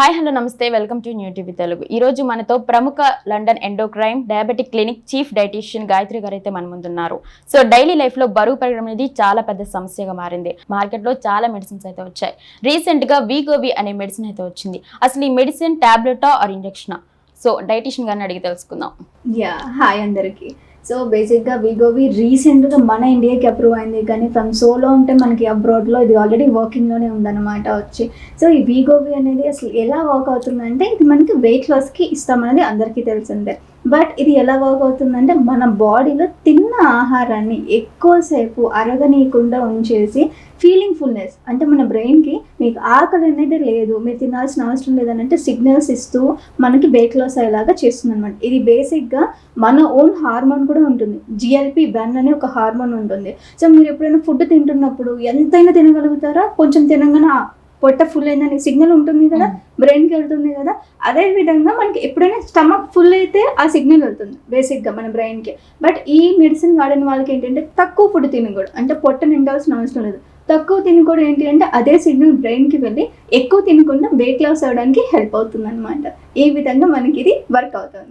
Hi hello నమస్తే. Welcome to new TV Telugu. ఈ రోజు మనతో ప్రముఖ London endocrine diabetic clinic chief dietician Gayatri గారు అయితే మన ముందున్నారు సో డైలీ లైఫ్లో బరువు పెరగడం అనేది చాలా పెద్ద సమస్యగా మారింది. మార్కెట్లో చాలా మెడిసిన్స్ అయితే వచ్చాయి. రీసెంట్గా వీగోవి అనే మెడిసిన్ అయితే వచ్చింది. అసలు ఈ మెడిసిన్ టాబ్లెటా ఆర్ ఇంజెక్షనా? సో డైటీషియన్ గారిని అడిగి తెలుసుకుందాం. యా హాయ్ అందరికి. సో బేసిక్గా విగోవి రీసెంట్గా మన ఇండియాకి అప్రూవ్ అయింది. కానీ ఫ్రమ్ సోలో ఉంటే మనకి అబ్రాడ్లో ఇది ఆల్రెడీ వర్కింగ్లోనే ఉందన్నమాట వచ్చి. సో ఈ విగోవి అనేది అసలు ఎలా వర్క్ అవుతుందంటే ఇది మనకి వెయిట్ లాస్కి ఇస్తామనేది అందరికీ తెలిసిందే. బట్ ఇది ఎలా వర్క్ అవుతుందంటే మన బాడీలో తిన్న ఆహారాన్ని ఎక్కువసేపు అరగనీయకుండా ఉంచేసి ఫీలింగ్ ఫుల్నెస్ అంటే మన బ్రెయిన్కి మీకు ఆకలి అనేది లేదు మీరు తినాల్సిన అవసరం లేదని అంటే సిగ్నల్స్ ఇస్తూ మనకి వెయిట్ లాస్ అయ్యేలాగా చేస్తుంది అనమాట ఇది బేసిక్గా మన ఓన్ హార్మోన్ కూడా ఉంటుంది. జిఎల్పి బెన్ అనే ఒక హార్మోన్ ఉంటుంది. సో మీరు ఎప్పుడైనా ఫుడ్ తింటున్నప్పుడు ఎంతైనా తినగలుగుతారా? కొంచెం తినగానే "ఆ, పొట్ట ఫుల్ అయిందని సిగ్నల్ ఉంటుంది కదా బ్రెయిన్కి వెళ్తుంది కదా. అదే విధంగా మనకి ఎప్పుడైనా స్టమక్ ఫుల్ అయితే ఆ సిగ్నల్ వెళ్తుంది బేసిక్గా మన బ్రెయిన్కి బట్ ఈ మెడిసిన్ వాడిన వాళ్ళకి ఏంటంటే తక్కువ ఫుడ్ తినకూడదు. అంటే పొట్ట నిండాల్సిన అవసరం లేదు. తక్కువ తినకూడదు ఏంటి అంటే అదే సిగ్నల్ బ్రెయిన్కి వెళ్ళి ఎక్కువ తినకుండా వెయిట్ లాస్ అవ్వడానికి హెల్ప్ అవుతుంది అనమాట ఈ విధంగా మనకి ఇది వర్క్ అవుతుంది.